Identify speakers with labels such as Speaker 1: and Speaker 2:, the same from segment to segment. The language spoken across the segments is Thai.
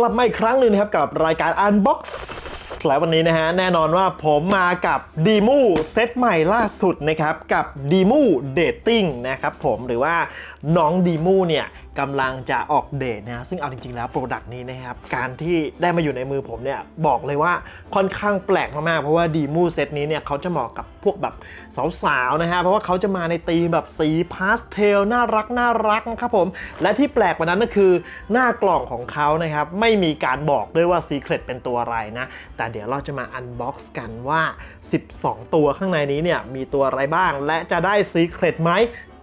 Speaker 1: กลับมาอีกครั้งหนึ่งนะครับกับรายการ Unbox และวันนี้นะฮะแน่นอนว่าผมมากับดีมูเซตใหม่ล่าสุดนะครับกับดีมูเดตติ้งนะครับผมหรือว่าน้องดีมูเนี่ย กำลังจะออกเดทนะซึ่งเอาจริง ๆ แล้วโปรดักต์นี้นะครับ การที่ได้มาอยู่ในมือผมเนี่ยบอกเลยว่าค่อนข้างแปลกมาก ๆ เพราะว่าดีมูเซตนี้เนี่ยเขาจะเหมาะกับพวกแบบสาวๆนะฮะเพราะว่าเขาจะมาในธีมแบบสีพาสเทลน่ารักน่ารักนะครับผม และที่แปลกกว่านั้นก็คือหน้ากล่องของเขานะครับไม่มีการบอกด้วยว่าซีเครตเป็นตัวอะไรนะ แต่เดี๋ยวเราจะมาอันบ็อกซ์กันว่า 12 ตัวข้างในนี้เนี่ยมีตัวอะไรบ้าง และจะได้ซีเครตไหม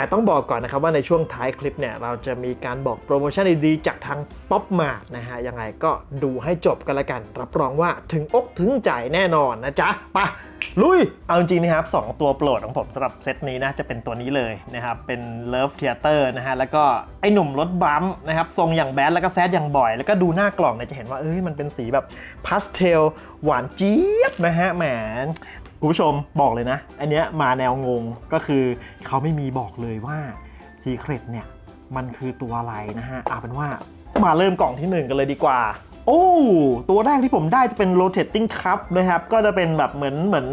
Speaker 1: แต่ต้องบอกก่อนนะครับว่าในช่วงท้ายคลิปเนี่ยเราจะมีการบอกโปรโมชั่นดีๆจากทางป๊อปมาร์นะฮะยังไงก็ดูให้จบกันละกัน รับรองว่าถึงอกถึงใจแน่นอนนะจ๊ะไปะลุย เอาจริงนะครับ 2 ตัวโปรดของผมสำหรับเซตนี้นะจะเป็นตัวนี้เลยนะครับ เป็น Love Theater นะฮะ แล้วก็ไอหนุ่มรถบัมนะครับ ทรงอย่างแบดแล้วก็แซดอย่างบ่อย แล้วก็ดูหน้ากล่องเนี่ยจะเห็นว่า เอ้ยมันเป็นสีแบบพาสเทลหวานเจี๊ยบนะฮะแหม คุณผู้ชมบอกเลยนะ อันเนี้ยมาแนวงงก็คือเขาไม่มีบอกเลยว่า Secret เนี่ย มันคือตัวอะไรนะฮะเอาเป็นว่ามาเริ่มกล่องที่ 1 กันเลยดีกว่า โอ้ ตัวแรกที่ผมได้จะเป็น rotating cup นะครับ ก็จะเป็นแบบเหมือนเหมือน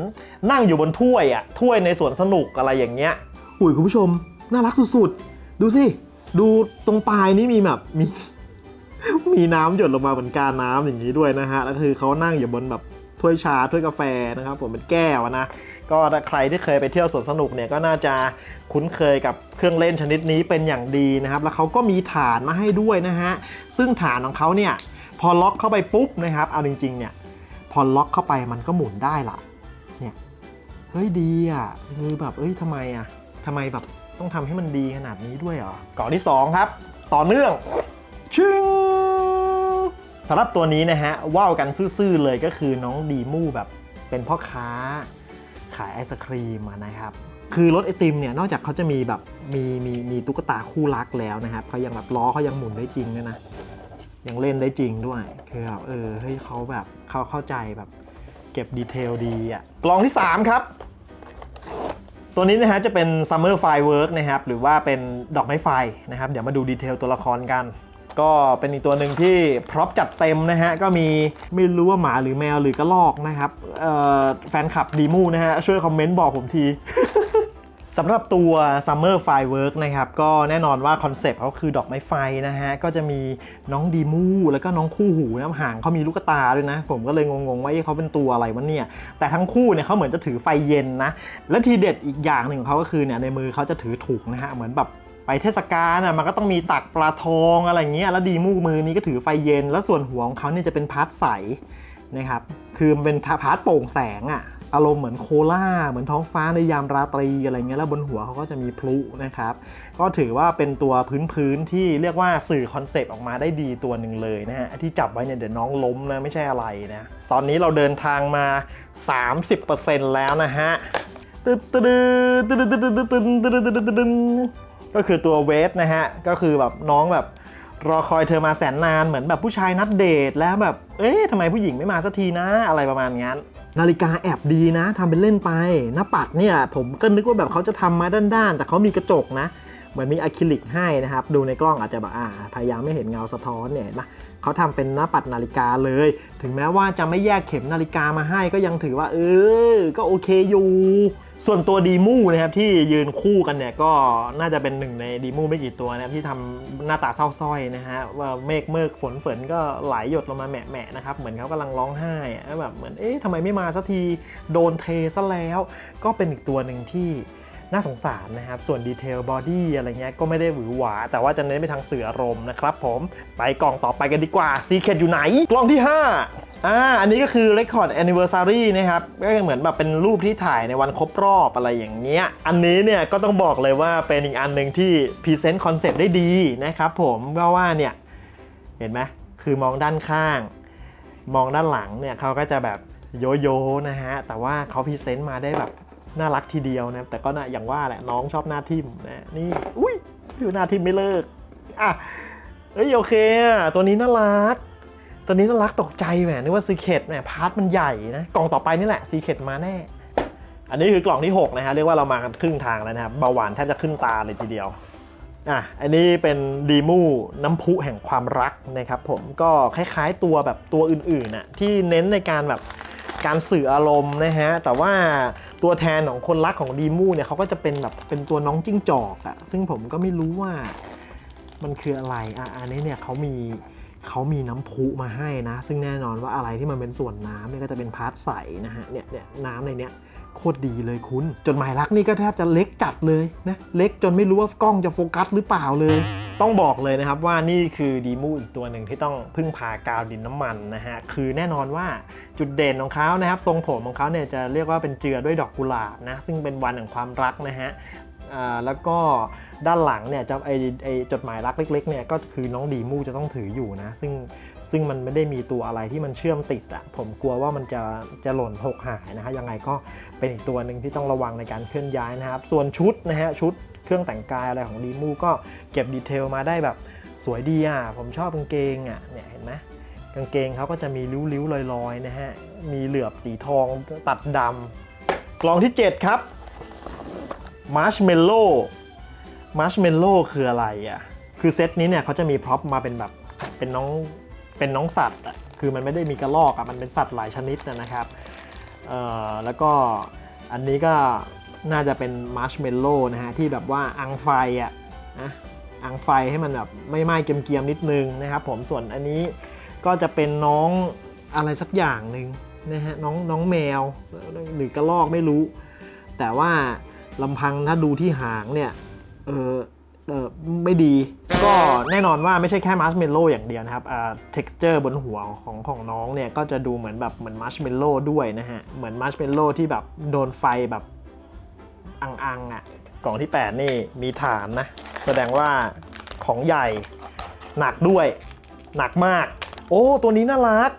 Speaker 1: นั่งอยู่บนถ้วยอะถ้วยในสวนสนุกอะไรอย่างเงี้ยอุ้ยคุณผู้ชม น่ารักสุดๆ ดูสิ ดูตรงปลายนี่มีแบบมีมีน้ำหยดลงมาเหมือนกาน้ำอย่างนี้ด้วยนะฮะ แล้วคือเขานั่งอยู่บนแบบ ถ้วยชาถ้วยกาแฟนะครับผมเป็นแก้วนะ ก็ถ้าใครที่เคยไปเที่ยวสวนสนุกเนี่ยก็น่าจะคุ้นเคยกับเครื่องเล่นชนิดนี้เป็นอย่างดีนะครับ แล้วเขาก็มีฐานมาให้ด้วยนะฮะซึ่งฐานของเขาเนี่ยพอล็อกเข้าไปปุ๊บนะครับเอาจริงๆเนี่ยพอล็อกเข้าไปมันก็หมุนได้ละเนี่ยเฮ้ยดีอะคือแบบเอ้ยทำไมอะทำไมแบบต้องทำให้มันดีขนาดนี้ด้วยเหรอก่องที่สองครับ ต่อเนื่องชิง สำหรับตัวนี้นะฮะว่าวกันซื่อๆเลยก็คือน้องดีมูแบบเป็นพ่อค้าขายไอศครีมนะครับ คือรถไอติมเนี่ยนอกจากเขาจะมีแบบมีมีมีตุ๊กตาคู่รักแล้วนะครับเขายังแบบล้อเขายังหมุนได้จริงด้วยนะยังเล่นได้จริงด้วยคือแบบเออเฮ้ยเขาแบบเขาเข้าใจแบบเก็บดีเทลดีอะกล่องที่ 3 ครับ ตัวนี้นะฮะจะเป็น Summer Firework นะครับหรือว่าเป็นดอกไม้ไฟนะครับ เดี๋ยวมาดูดีเทลตัวละครกัน ก็เป็นอีกตัวหนึ่งที่พร็อพจัดเต็มนะฮะ ก็มีไม่รู้ว่าหมาหรือแมวหรือกระรอกนะครับแฟนคลับดีมูนะฮะ ช่วยคอมเมนต์บอกผมทีสำหรับตัว Summer Firework นะครับ ก็แน่นอนว่าคอนเซปต์เขาคือดอกไม้ไฟนะฮะ ก็จะมีน้องดีมูแล้วก็น้องคู่หูนะหางเขามีลูกตาด้วยนะ ผมก็เลยงงๆว่าเขาเป็นตัวอะไรวะเนี่ย แต่ทั้งคู่เนี่ยเขาเหมือนจะถือไฟเย็นนะ และทีเด็ดอีกอย่างหนึ่งของเขาก็คือเนี่ยในมือเขาจะถือถุงนะฮะ เหมือนแบบ ไปเทศกาลน่ะมันก็ต้องมีตักปลาทองอะไรเงี้ยแล้วดีมูมือนี้ก็ถือไฟเย็น แล้วส่วนหัวของเขาเนี่ยจะเป็นพาร์ทใสนะครับคือมันเป็นพาร์ทโปร่งแสงอะอารมณ์เหมือนโคล่าเหมือนท้องฟ้าในยามราตรีอะไรเงี้ยแล้วบนหัวเขาก็จะมีพลุนะครับ ก็ถือว่าเป็นตัวพื้นๆที่เรียกว่าสื่อคอนเซปต์ออกมาได้ดีตัวหนึ่งเลยนะฮะที่จับไว้เนี่ยเดี๋ยวน้องล้มนะไม่ใช่อะไรนะตอนนี้เราเดินทางมา 30%แล้วนะฮะตึ๊ดตึ๊ดตึ๊ดตึ๊ดตึ๊ดตึ๊ดตึ๊ดตึ๊ดตึ๊ดตึ๊ดตึ๊ด ก็คือตัวเวทนะฮะ ก็คือแบบน้องแบบรอคอยเธอมาแสนนานเหมือนแบบผู้ชายนัดเดทแล้วแบบ เอ๊ะทำไมผู้หญิงไม่มาสักทีนะอะไรประมาณนั้น นาฬิกาแอบดีนะทำเป็นเล่นไป หน้าปัดเนี่ย ผมก็นึกว่าแบบเขาจะทำมาด้านๆ แต่เขามีกระจกนะ เหมือนมีอะคริลิกให้นะครับ ดูในกล้องอาจจะแบบอ่าพยายามไม่เห็นเงาสะท้อนเนี่ยเห็นปะเขาทำเป็นหน้าปัดนาฬิกาเลย ถึงแม้ว่าจะไม่แยกเข็มนาฬิกามาให้ก็ยังถือว่า เออ ก็โอเคอยู่ ส่วนตัวดีมูนะครับที่ยืนคู่กันเนี่ยก็น่าจะเป็นหนึ่งในดีมูไม่กี่ตัวนะครับที่ทำหน้าตาเศร้าสร้อยนะฮะว่าเมฆเมฆฝนฝนก็ไหลหยดลงมาแหมะนะครับเหมือนเขากำลังร้องไห้อะแบบเหมือนเอ๊ะทำไมไม่มาสักทีโดนเทซะแล้ว ก็เป็นอีกตัวหนึ่งที่ น่าสงสารนะครับ ส่วนดีเทลบอดี้อะไรเงี้ยก็ไม่ได้หวือหวา แต่ว่าจะเน้นไปทางสื่ออารมณ์นะครับผมไปกล่องต่อไปกันดีกว่าซีเคดอยู่ไหน กล่องที่ 5อ่า อันนี้ก็คือ Record Anniversary นะครับ ก็เหมือนแบบเป็นรูปที่ถ่ายในวันครบรอบอะไรอย่างเงี้ย อันนี้เนี่ยก็ต้องบอกเลยว่าเป็นอีกอันหนึ่งที่พรีเซนต์คอนเซปต์ได้ดีนะครับผมก็ว่าเนี่ย เห็นไหมคือมองด้านข้าง มองด้านหลังเนี่ยเขาก็จะแบบโยโย่นะฮะ แต่ว่าเขาพรีเซนต์มาได้แบบ น่ารักทีเดียวนะแต่ก็นะอย่างว่าแหละน้องชอบหน้าทิมนะนี่อุ้ยอยู่หน้าทิมไม่เลิกอะเอ้ยโอเคอะตัวนี้น่ารัก ตัวนี้น่ารักตกใจแหมนึกว่าซีเคดแหมพาร์ทมันใหญ่นะกล่องต่อไปนี่แหละซีเคดมาแน่ อันนี้คือกล่องที่ 6 นะฮะเรียกว่าเรามากันครึ่งทางแล้วนะครับเบาหวานแทบจะขึ้นตาเลยทีเดียวอะอันนี้เป็นดีมูน้ำพุแห่งความรักนะครับผมก็คล้ายๆตัวแบบตัวอื่นๆน่ะที่เน้นในการแบบ การสื่ออารมณ์นะฮะ แต่ว่าตัวแทนของคนรักของดีมูเนี่ยเขาก็จะเป็นแบบเป็นตัวน้องจิ้งจอกอะซึ่งผมก็ไม่รู้ว่ามันคืออะไรอะอันนี้เนี่ยเขามีเขามีน้ำพุมาให้นะ ซึ่งแน่นอนว่าอะไรที่มันเป็นส่วนน้ำเนี่ยก็จะเป็นพาร์ทใสนะฮะเนี่ยเนี่ยน้ำในเนี้ยโคตรดีเลยคุณจดหมายรักนี่ก็แทบจะเล็กจัดเลยนะเล็กจนไม่รู้ว่ากล้องจะโฟกัสหรือเปล่าเลย ต้องบอกเลยนะครับว่านี่คือดีมูอีกตัวหนึ่งที่ต้องพึ่งพากาวดินน้ำมันนะฮะคือแน่นอนว่าจุดเด่นของเขานะครับ ทรงผมของเขาเนี่ยจะเรียกว่าเป็นเจือด้วยดอกกุหลาบนะซึ่งเป็นวันแห่งความรักนะฮะ อ่าแล้วก็ด้านหลังเนี่ยจะไอไอจดหมายรักเล็กๆเนี่ยก็คือน้องดีมูจะต้องถืออยู่นะซึ่งซึ่งมันไม่ได้มีตัวอะไรที่มันเชื่อมติดอะผมกลัวว่ามันจะจะหล่นหกหายนะฮะยังไงก็เป็นอีกตัวหนึ่งที่ต้องระวังในการเคลื่อนย้ายนะครับ ส่วนชุดนะฮะชุดเครื่องแต่งกายอะไรของดีมูก็เก็บดีเทลมาได้แบบสวยดีอะผมชอบกางเกงอะเนี่ยเห็นไหมกางเกงเขาก็จะมีริ้วๆลอยๆนะฮะมีเหลือบสีทองตัดดำกล่องที่ 7 ครับ มาร์ชเมลโล่มาร์ชเมลโล่คืออะไรอะ คือเซตนี้เนี่ยเขาจะมีพร็อพมาเป็นแบบเป็นน้องเป็นน้องสัตว์อะคือมันไม่ได้มีกระรอกอะมันเป็นสัตว์หลายชนิดนะครับเอ่อแล้วก็อันนี้ก็น่าจะเป็นมาร์ชเมลโล่นะฮะที่แบบว่าอังไฟอะนะอังไฟให้มันแบบไม่ไหม้เกรียมๆนิดนึงนะครับผมส่วนอันนี้ก็จะเป็นน้องอะไรสักอย่างหนึ่งนะฮะน้องน้องแมวหรือกระรอกไม่รู้ แต่ว่า ลำพังถ้าดูที่หางเนี่ยเออเออไม่ดี ก็แน่นอนว่าไม่ใช่แค่มาร์ชเมลโล่อย่างเดียวนะครับอ่า texture บนหัวของของน้องเนี่ยก็จะดูเหมือนแบบเหมือนมาร์ชเมลโล่ด้วยนะฮะ เหมือนมาร์ชเมลโล่ที่แบบโดนไฟแบบอังๆอะกล่องที่ 8 นี่มีฐานนะ แสดงว่าของใหญ่หนักด้วย หนักมาก โอ้ ตัวนี้น่ารัก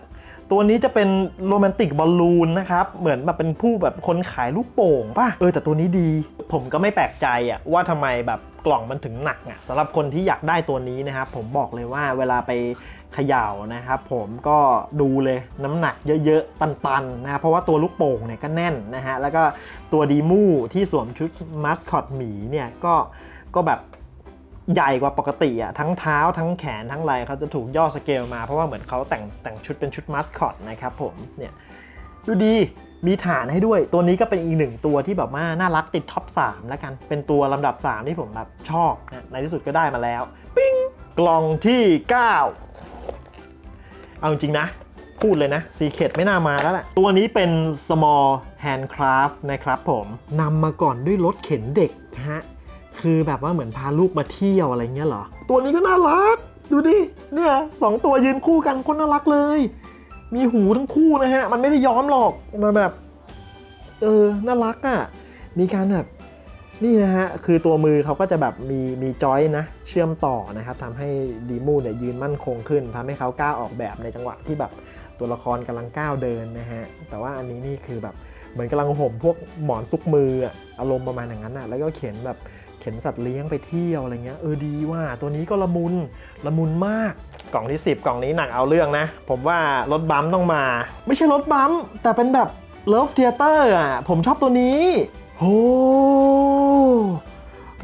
Speaker 1: ตัวนี้จะเป็นโรแมนติกบอลลูนนะครับ เหมือนแบบเป็นผู้แบบคนขายลูกโป่งป่ะ เออแต่ตัวนี้ดี ผมก็ไม่แปลกใจอะว่าทำไมแบบกล่องมันถึงหนักอะสำหรับคนที่อยากได้ตัวนี้นะครับ ผมบอกเลยว่าเวลาไปเขย่านะครับผมก็ดูเลยน้ำหนักเยอะๆ ตันๆนะเพราะว่าตัวลูกโป่งเนี่ยก็แน่นนะฮะแล้วก็ตัวดีมูที่สวมชุดมัสคอตหมีเนี่ยก็ก็แบบ ใหญ่กว่าปกติอะทั้งเท้าทั้งแขนทั้งไหล่เขาจะถูกย่อสเกลมาเพราะว่าเหมือนเขาแต่งแต่งชุดเป็นชุดมาสคอตนะครับผมเนี่ยดูดีมีฐานให้ด้วยตัวนี้ก็เป็นอีกหนึ่งตัวที่แบบว่าน่ารักติดท็อป 3 แล้วกัน เป็นตัวลำดับ 3 ที่ผมแบบชอบนะในที่สุดก็ได้มาแล้ว ปิ้งกล่องที่ 9 เอาจริงนะ พูดเลยนะซีเคดไม่น่ามาแล้วแหละตัวนี้เป็น small handcraft นะครับผมนำมาก่อนด้วยรถเข็นเด็กฮะ คือแบบว่าเหมือนพาลูกมาเที่ยวอะไรเงี้ยเหรอ ตัวนี้ก็น่ารัก ดูดิ เนี่ยสองตัวยืนคู่กันคนน่ารักเลย มีหูทั้งคู่นะฮะ มันไม่ได้ย้อมหรอกมันแบบ เออ น่ารักอะ่ะ มีการแบบ นี่นะฮะ คือตัวมือเขาก็จะแบบมีมีจอยนะ เชื่อมต่อนะครับทำให้ดีมูเนี่ยยืนมั่นคงขึ้นทำให้เขากล้าออกแบบในจังหวะที่แบบตัวละครกำลังก้าวเดินนะฮะ แต่ว่าอันนี้นี่คือแบบเหมือนกำลังห่มพวกหมอนซุกมืออะอารมณ์ประมาณอย่างนั้นอะ แล้วก็เขียนแบบ เข็นสัตว์เลี้ยงไปเที่ยวอะไรเงี้ยเออดีว่าตัวนี้ก็ละมุนละมุนมาก กล่องที่ 10 กล่องนี้หนักเอาเรื่องนะ ผมว่ารถบัมป์ต้องมา ไม่ใช่รถบัมป์แต่เป็นแบบ Love Theater อะผมชอบตัวนี้โห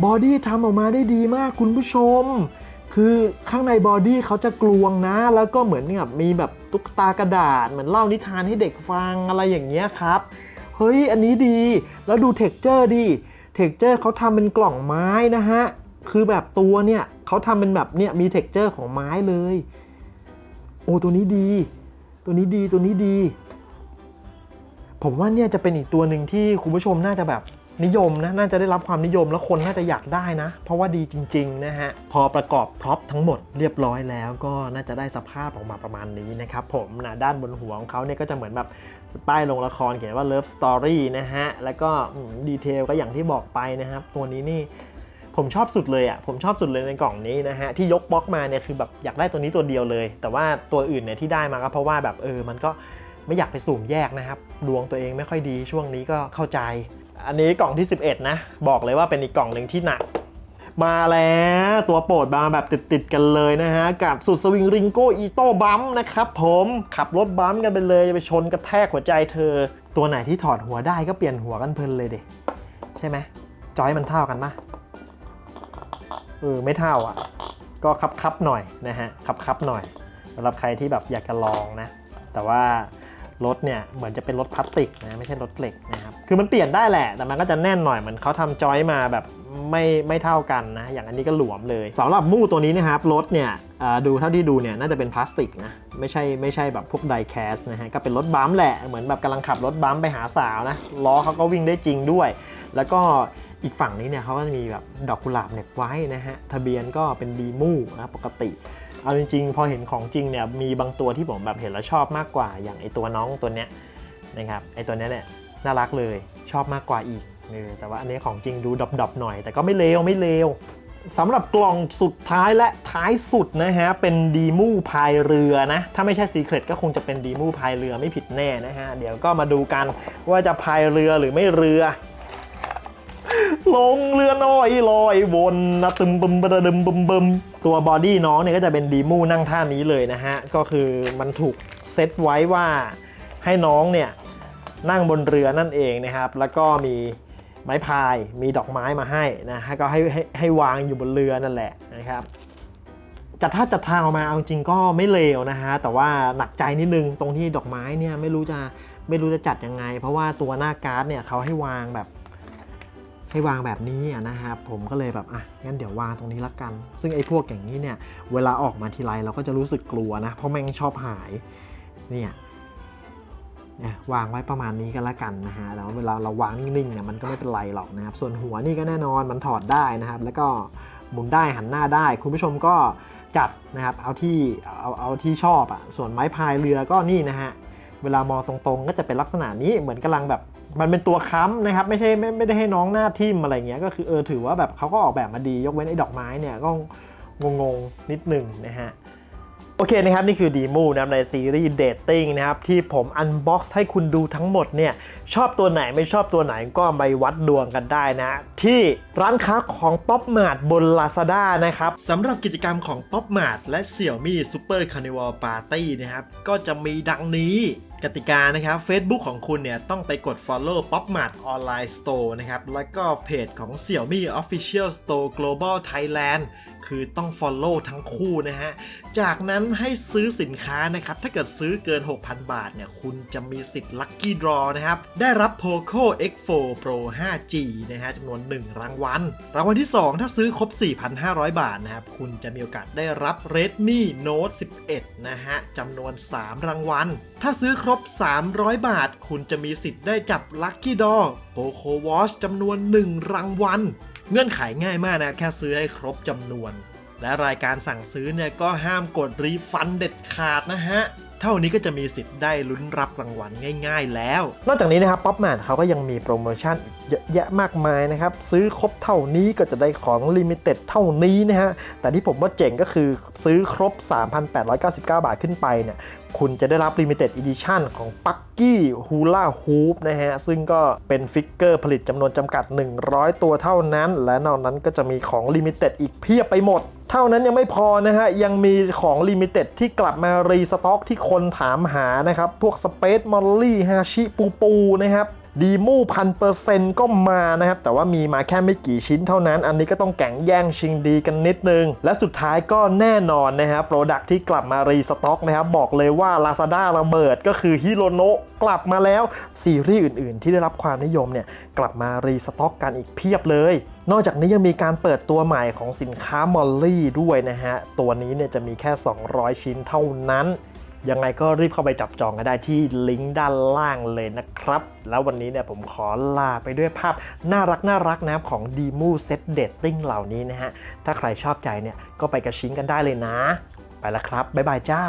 Speaker 1: บอดี้ทำออกมาได้ดีมากคุณผู้ชม คือข้างในบอดี้เขาจะกลวงนะ แล้วก็เหมือนแบบมีแบบตุ๊กตากระดาษ เหมือนเล่านิทานให้เด็กฟังอะไรอย่างเงี้ยครับ เฮ้ย อันนี้ดี แล้วดูเท็กเจอร์ดิ เท็กเจอร์เขาทำเป็นกล่องไม้นะฮะ คือแบบตัวเนี่ยเขาทำเป็นแบบเนี่ยมีเท็กเจอร์ของไม้เลย โอ้ตัวนี้ดี ตัวนี้ดีตัวนี้ดี ผมว่าเนี่ยจะเป็นอีกตัวหนึ่งที่คุณผู้ชมน่าจะแบบ นิยมนะน่าจะได้รับความนิยมแล้วคนน่าจะอยากได้นะ เพราะว่าดีจริงๆนะฮะพอประกอบพร็อพทั้งหมดเรียบร้อยแล้วก็น่าจะได้สภาพออกมาประมาณนี้นะครับผมนะด้านบนหัวของเขาเนี่ยก็จะเหมือนแบบป้ายลงละครเขียนว่า Love Story นะฮะแล้วก็ดีเทลก็อย่างที่บอกไปนะครับ ตัวนี้นี่ผมชอบสุดเลยอะ ผมชอบสุดเลยในกล่องนี้นะฮะ ที่ยกบล็อกมาเนี่ยคือแบบอยากได้ตัวนี้ตัวเดียวเลย แต่ว่าตัวอื่นเนี่ยที่ได้มาก็เพราะว่าแบบเออ มันก็ไม่อยากไปสุ่มแยกนะครับ ดวงตัวเองไม่ค่อยดีช่วงนี้ก็เข้าใจ อันนี้กล่องที่ 11 นะ บอกเลยว่าเป็นอีกกล่องหนึ่งที่หนัก มาแล้วตัวโปรดมาแบบติดๆกันเลยนะฮะ กับสุดสวิงริงโกอีโต้บัมนะครับผมขับรถบัมกันไปเลยไปชนกระแทกหัวใจเธอ ตัวไหนที่ถอดหัวได้ก็เปลี่ยนหัวกันเพลินเลยเด็ใช่ไหมจอยมันเท่ากันปะเออไม่เท่าอะ ก็คับคับๆหน่อยนะฮะคับคับๆหน่อยสำหรับใครที่แบบอยากจะลองนะ แต่ว่า รถเนี่ยเหมือนจะเป็นรถพลาสติกนะไม่ใช่รถเหล็กนะครับคือมันเปลี่ยนได้แหละ แต่มันก็จะแน่นหน่อยเหมือนเขาทำจอยมาแบบไม่ไม่เท่ากันนะอย่างอันนี้ก็หลวมเลยสำหรับมู่ตัวนี้นะครับรถเนี่ยดูเท่าที่ดูเนี่ยน่าจะเป็นพลาสติกนะไม่ใช่ไม่ใช่แบบพวกไดแคสนะฮะก็เป็นรถบัมแหละเหมือนแบบกำลังขับรถบัมไปหาสาวนะล้อเขาก็วิ่งได้จริงด้วย แล้วก็อีกฝั่งนี้เนี่ยเขาก็จะมีแบบดอกกุหลาบเน็บไว้นะฮะทะเบียนก็เป็นดีมูนะปกติ เอาจริงๆ พอเห็นของจริงเนี่ยมีบางตัวที่ผมแบบเห็นแล้วชอบมากกว่า อย่างไอตัวน้องตัวเนี้ยนะครับไอตัวเนี้ยเนี่ยน่ารักเลยชอบมากกว่าอีกเออแต่ว่าอันนี้ของจริงดูดอบๆหน่อย แต่ก็ไม่เลวไม่เลวสำหรับกล่องสุดท้ายและท้ายสุดนะฮะ เป็นดีมูพายเรือนะ ถ้าไม่ใช่ซีเครตก็คงจะเป็นดีมูพายเรือไม่ผิดแน่นะฮะ เดี๋ยวก็มาดูกันว่าจะพายเรือหรือไม่เรือ ลงเรือน้อยลอยวนนะตึมบึมบะดึมบึมบึมตัวบอดี้น้องเนี่ยก็จะเป็นดีมูนั่งท่านี้เลยนะฮะ ก็คือมันถูกเซตไว้ว่าให้น้องเนี่ยนั่งบนเรือนั่นเองนะครับ แล้วก็มีไม้พายมีดอกไม้มาให้นะฮะก็ให้ให้ให้วางอยู่บนเรือนั่นแหละนะครับจัดท่าจัดทางออกมาเอาจริงก็ไม่เลวนะฮะแต่ว่าหนักใจนิดนึงตรงที่ดอกไม้เนี่ยไม่รู้จะไม่รู้จะจัดยังไง เพราะว่าตัวหน้าการ์ดเนี่ยเขาให้วางแบบ ให้วางแบบนี้นะครับผมก็เลยแบบอะงั้นเดี๋ยววางตรงนี้ละกัน ซึ่งไอ้พวกอย่างนี้เนี่ยเวลาออกมาทีไรเราก็จะรู้สึกกลัวนะเพราะแม่งชอบหายเนี่ยเนี่ยวางไว้ประมาณนี้ก็แล้วกันนะฮะแล้วเวลาเราวางนิ่งๆเนี่ยมันก็ไม่เป็นไรหรอกนะครับส่วนหัวนี่ก็แน่นอนมันถอดได้นะครับ แล้วก็หมุนได้หันหน้าได้ คุณผู้ชมก็จัดนะครับเอาที่เอาเอาที่ชอบอะ่ะส่วนไม้พายเรือก็นี่นะฮะเวลามองตรงๆ ก็จะเป็นลักษณะนี้เหมือนกำลังแบบ มันเป็นตัวค้ำนะครับ ไม่ใช่ไม่ไม่ได้ให้น้องหน้าทิ่มอะไรเงี้ยก็คือเออถือว่าแบบเขาก็ออกแบบมาดียกเว้นไอ้ดอกไม้เนี่ยก็งงๆนิดหนึ่งนะฮะโอเคนะครับ นี่คือดีมูนะครับในซีรีส์เดทติ้งนะครับ ที่ผมอันบ็อกซ์ให้คุณดูทั้งหมดเนี่ย ชอบตัวไหนไม่ชอบตัวไหนก็ไปวัดดวงกันได้นะ ที่ร้านค้าของ Pop Mart บน Lazada นะครับสำหรับกิจกรรมของ Pop Mart และ Xiaomi Super Carnival Party นะครับ ก็จะมีดังนี้ กติกานะครับ Facebook ของคุณเนี่ย ต้องไปกด follow Pop Mart Online Store นะครับ แล้วก็เพจของ Xiaomi Official Store Global Thailand คือต้อง follow ทั้งคู่นะฮะ จากนั้นให้ซื้อสินค้านะครับ ถ้าเกิดซื้อเกิน 6,000 บาทเนี่ย คุณจะมีสิทธิ์ Lucky Draw นะครับ ได้รับ Poco X4 Pro 5G นะฮะจำนวน 1 รางวัล รางวัลที่ 2 ถ้าซื้อครบ 4,500 บาทนะครับ คุณจะมีโอกาสได้รับ Redmi Note 11 นะฮะจำนวน 3 รางวัล ถ้าซื้อครบ 300 บาท คุณจะมีสิทธิ์ได้จับ Lucky Draw Poco Watch จำนวน 1 รางวัล เงื่อนไขง่ายมากนะแค่ซื้อให้ครบจำนวน และรายการสั่งซื้อเนี่ยก็ห้ามกดรีฟันเด็ดขาดนะฮะ เท่านี้ก็จะมีสิทธิ์ได้ลุ้นรับรางวัลง่าย ๆ แล้ว นอกจากนี้นะครับป๊อปแมนเขาก็ยังมีโปรโมชั่นเยอะแยะมากมายนะครับ ซื้อครบเท่านี้ก็จะได้ของลิมิเต็ดเท่านี้นะฮะ แต่ที่ผมว่าเจ๋งก็คือซื้อครบ 3,899 บาทขึ้นไปเนี่ยคุณจะได้รับ Limited Edition ของปักกี้ฮูล่าฮูปนะฮะ ซึ่งก็เป็นฟิกเกอร์ผลิตจำนวนจำกัด 100 ตัวเท่านั้น และนอกนั้นก็จะมีของ Limited อีกเพียบไปหมด เท่านั้นยังไม่พอนะฮะ ยังมีของลิมิเต็ดที่กลับมารีสต็อกที่คนถามหานะครับ พวกสเปซมอลลี่ฮาชิปูปูนะครับ ดีมูพันเปอร์เซ็นต์ก็มานะครับ แต่ว่ามีมาแค่ไม่กี่ชิ้นเท่านั้น อันนี้ก็ต้องแข่งแย่งชิงดีกันนิดนึง และสุดท้ายก็แน่นอนนะครับโปรดักที่กลับมารีสต็อกนะครับบอกเลยว่า Lazada ระเบิดก็คือฮิโรโนะกลับมาแล้ว ซีรีส์อื่น ๆ ที่ได้รับความนิยมเนี่ยกลับมารีสต็อกกันอีกเพียบเลยนอกจากนี้ยังมีการเปิดตัวใหม่ของสินค้ามอลลี่ด้วยนะฮะ ตัวนี้เนี่ยจะมีแค่ 200 ชิ้นเท่านั้น ยังไงก็รีบเข้าไปจับจองกันได้ที่ลิงก์ด้านล่างเลยนะครับ แล้ววันนี้เนี่ยผมขอลาไปด้วยภาพน่ารักน่ารักนะของดีมูเซตเดตติ้งเหล่านี้นะฮะ ถ้าใครชอบใจเนี่ยก็ไปกระชิงกันได้เลยนะ ไปแล้วครับ บ๊ายบายจ้า